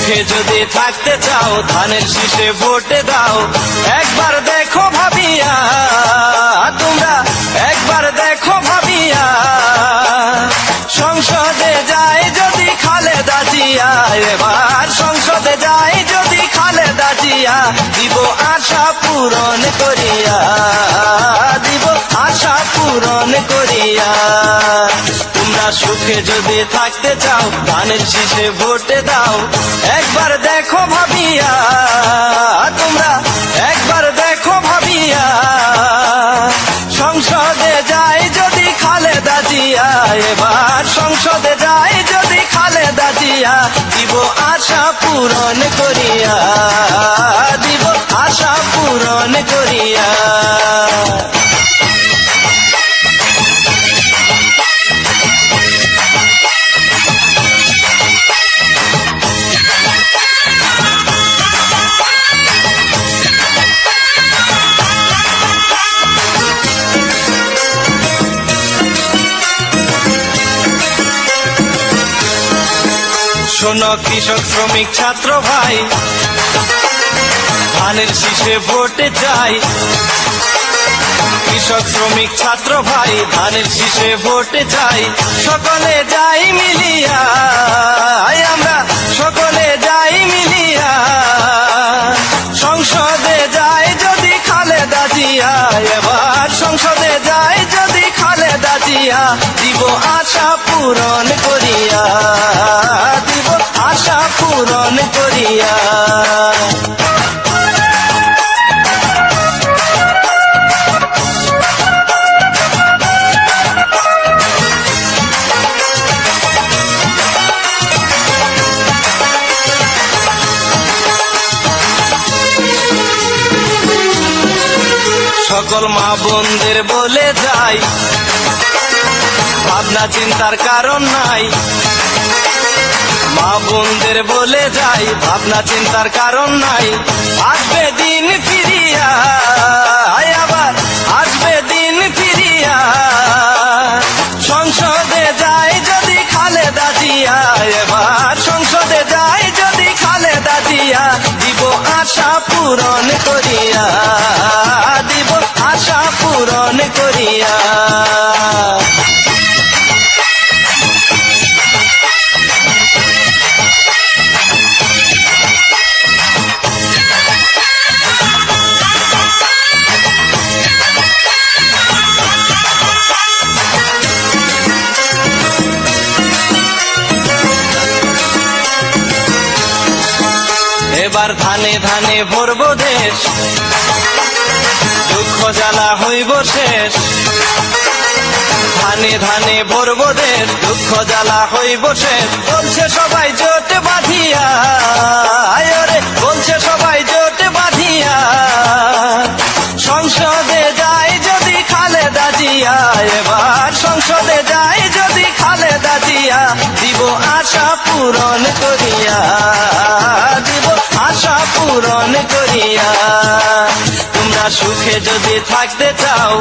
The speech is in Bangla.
সুখে যদি থাকতে চাও, ধানের শীষে ভোটে দাও। একবার দেখো ভাবিয়া, তোমরা একবার দেখো ভাবিয়া। সংসদে যায় যদি খালেদা জিয়া, এবার সংসদে যায় যদি খালেদা জিয়া, দিব আশা পূরণ করিয়া, দিব আশা পূরণ করিয়া। সুখে যদি থাকতে চাও ধানের শীষে ভোটে দাও। একবার দেখো ভাবিয়া, তোমরা একবার দেখো ভাবিয়া। সংসদে যায় যদি খালেদা জিয়া, এবার সংসদে যাই যদি খালেদা জিয়া, দিব আশা পূরণ করিয়া। শোনো কৃষক শ্রমিক ছাত্র ভাই। ধানের শীষে ভোটে চাই। কৃষক শ্রমিক ছাত্র ভাই, ধানের শীষে ভোটে চাই। সকলে যাই মিলিয়া আমরা সকলে যাই মিলিয়া। সংসদে যাই যদি খালেদা জিয়া, এবার সংসদে যাই যদি খালেদা জিয়া, দিব আশা পূরণ করিয়া। সকল মা বোনদের বলে যাই। ভাবনা চিন্তার কারণ নাই। মা বোনদের বলে যাই, ভাবনা চিন্তার কারণ নাই। আসবে দিন ফিরিয়া আবার আসবে দিন ফিরিয়া। সংসদে যদি এবার সংসদে যদি জিয়া, দিব আশা পূরণ করিয়া। করিয়া। এবার ধানে ধানে ভরব দেশ। জ্বালা হইব শেষ। ধানে ধানে ভরব দেশ দুঃখ জ্বালা হইব শেষ। বলছে সবাই জিয়া দিব আশা পূরণ করিয়া দিব আশা পূরণ করিয়া। তোমরা সুখে যদি থাকতে চাও